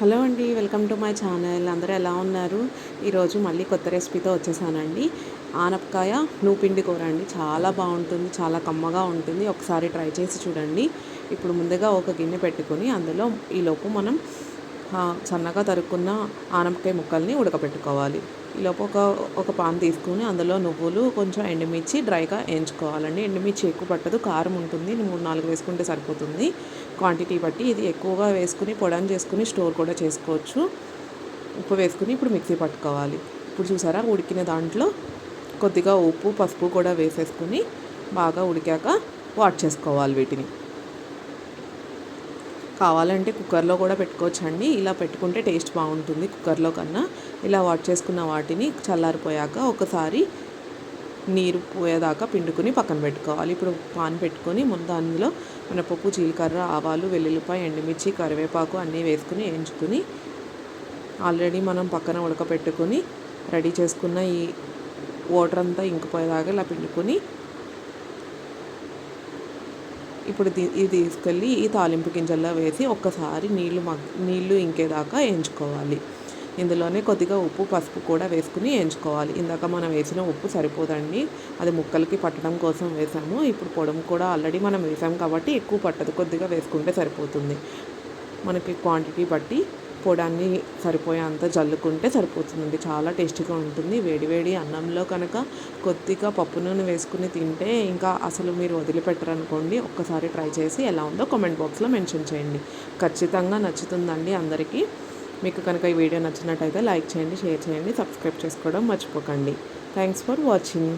Hello అండి welcome to my channel. అందరూ ఎలా ఉన్నారు? ఈరోజు మళ్ళీ కొత్త రెసిపీతో వచ్చేసానండి. ఆనపకాయ నూపిండి కూర అండి. చాలా బాగుంటుంది చాలా కమ్మగా ఉంటుంది. ఒకసారి ట్రై చేసి చూడండి. ఇప్పుడు ముందుగా ఒక గిన్నె పెట్టుకొని అందులో ఈలోపు మనం సన్నగా తరుక్కున్న ఆనపకాయ ముక్కల్ని ఉడకబెట్టుకోవాలి. ఈలోపు ఒక ఒక పాన్ తీసుకుని అందులో నువ్వులు కొంచెం ఎండుమిర్చి డ్రైగా వేయించుకోవాలండి. ఎండుమిర్చి ఎక్కువ పట్టదు కారం ఉంటుంది మూడు నాలుగు వేసుకుంటే సరిపోతుంది. క్వాంటిటీ బట్టి ఇది ఎక్కువగా వేసుకుని పొడని చేసుకుని స్టోర్ కూడా చేసుకోవచ్చు. ఉప్పు వేసుకుని ఇప్పుడు మిక్సీ పట్టుకోవాలి. ఇప్పుడు చూసారా ఉడికిన దాంట్లో కొద్దిగా ఉప్పు పసుపు కూడా వేసేసుకుని బాగా ఉడికాక వాట్ చేసుకోవాలి వీటిని. కావాలంటే కుక్కర్లో కూడా పెట్టుకోవచ్చండి. ఇలా పెట్టుకుంటే టేస్ట్ బాగుంటుంది కుక్కర్లో కన్నా. ఇలా వాట్ చేసుకున్న వాటిని చల్లారిపోయాక ఒకసారి నీరు పోయేదాకా పిండుకుని పక్కన పెట్టుకోవాలి. ఇప్పుడు పాన్ పెట్టుకొని ముందు అందులో మినపప్పు జీలకర్ర ఆవాలు వెల్లుల్లిపాయ ఎండుమిర్చి కరివేపాకు అన్నీ వేసుకుని వేయించుకుని ఆల్రెడీ మనం పక్కన ఉడకపెట్టుకుని రెడీ చేసుకున్న ఈ వాటర్ అంతా ఇంకిపోయేదాకా ఇలా పిండుకొని ఇప్పుడు ఇది తీసుకెళ్ళి ఈ తాలింపు గింజల్లో వేసి ఒక్కసారి నీళ్ళు మగ్ నీళ్ళు ఇంకేదాకా వేయించుకోవాలి ఇందులోనే కొద్దిగా ఉప్పు పసుపు కూడా వేసుకుని ఎంచుకోవాలి. ఇందాక మనం వేసిన ఉప్పు సరిపోదండి. అది ముక్కలకి పట్టడం కోసం వేసాము. ఇప్పుడు పొడం కూడా ఆల్రెడీ మనం వేసాం కాబట్టి ఎక్కువ పట్టదు. కొద్దిగా వేసుకుంటే సరిపోతుంది. మనకి క్వాంటిటీ బట్టి పొడాన్ని సరిపోయేంత జల్లుకుంటే సరిపోతుందండి. చాలా టేస్టీగా ఉంటుంది. వేడివేడి అన్నంలో కనుక కొద్దిగా పప్పు నూనె వేసుకుని తింటే ఇంకా అసలు మీరు వదిలిపెట్టరనుకోండి ఒక్కసారి ట్రై చేసి ఎలా ఉందో కామెంట్ బాక్స్లో మెన్షన్ చేయండి. ఖచ్చితంగా నచ్చుతుందండి అందరికీ. మీకు కనుక ఈ వీడియో నచ్చినట్టయితే లైక్ చేయండి షేర్ చేయండి సబ్స్క్రైబ్ చేసుకోవడం మర్చిపోకండి. Thanks for watching.